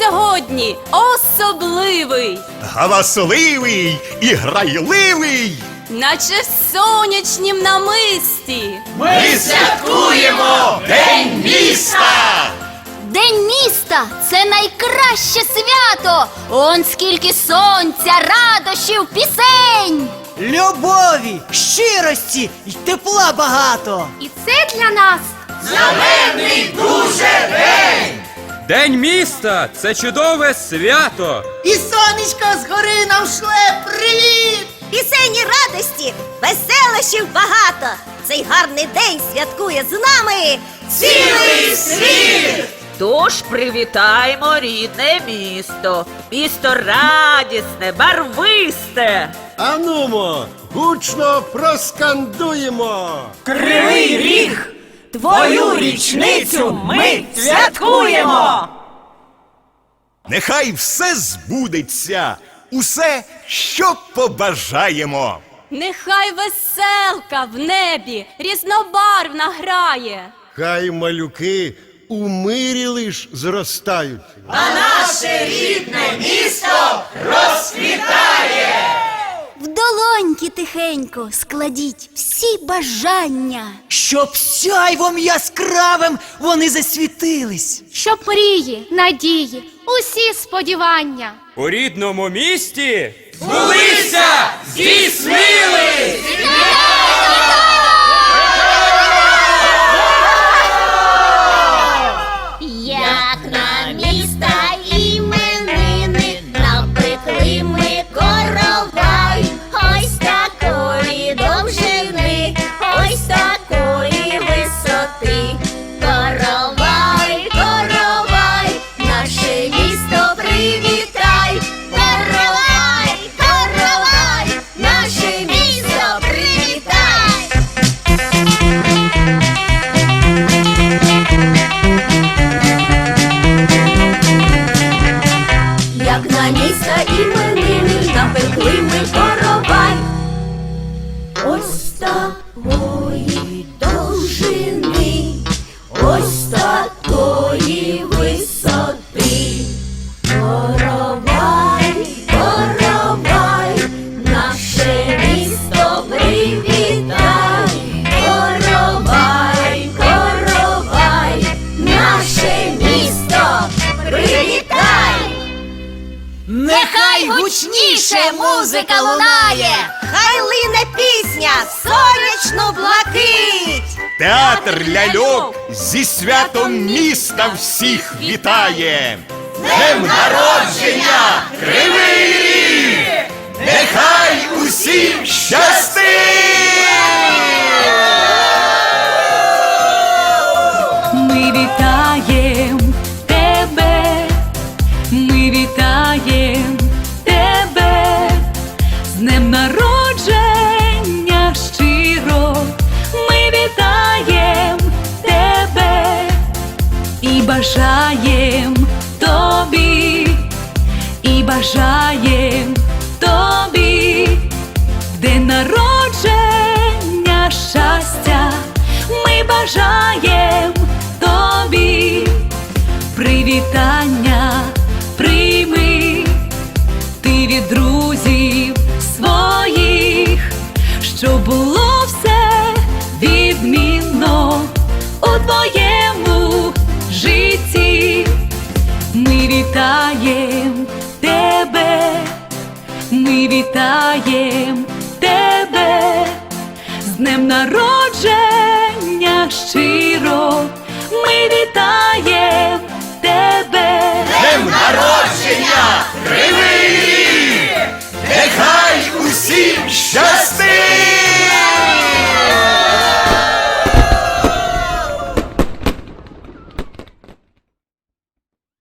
сьогодні особливий, галасливий і грайливий. наче в сонячнім намисті. Ми святкуємо День міста! День міста це найкраще свято. Он скільки сонця, радощів, пісень. Любові, щирості й тепла багато. І це для нас День міста це чудове свято. І сонечко згори нам шле привіт! Пісенні радості, веселощів багато. Цей гарний день святкує з нами цілий світ! Тож привітаймо рідне місто. Місто радісне, барвисте. Анумо, гучно проскандуємо. Кривий ріг! Твою річницю ми святкуємо! Нехай все збудеться, усе, що побажаємо. Нехай веселка в небі різнобарвна грає. Хай малюки у мирі лиш зростають. В долоньки тихенько складіть всі бажання, Щоб сяйвом яскравим вони засвітились. Щоб мрії, надії, усі сподівання. У рідному місті збулися, здійснили! Нехай гучніше музика лунає. Хай лине пісня, сонячно блакить! Театр ляльок зі святом міста всіх вітає. Днем народження! Кривий ріг! Нехай усім щастить! Ми вітаєм тебе, з днем народження щиро, ми вітаєм тебе. І бажаєм тобі, і бажаєм тобі, день народження щастя, ми бажаєм тобі, привітання вітаєм тебе, ми вітаєм тебе, з днем народження щиро, ми вітаєм тебе. Днем народження! Кривий! Нехай усім щастить!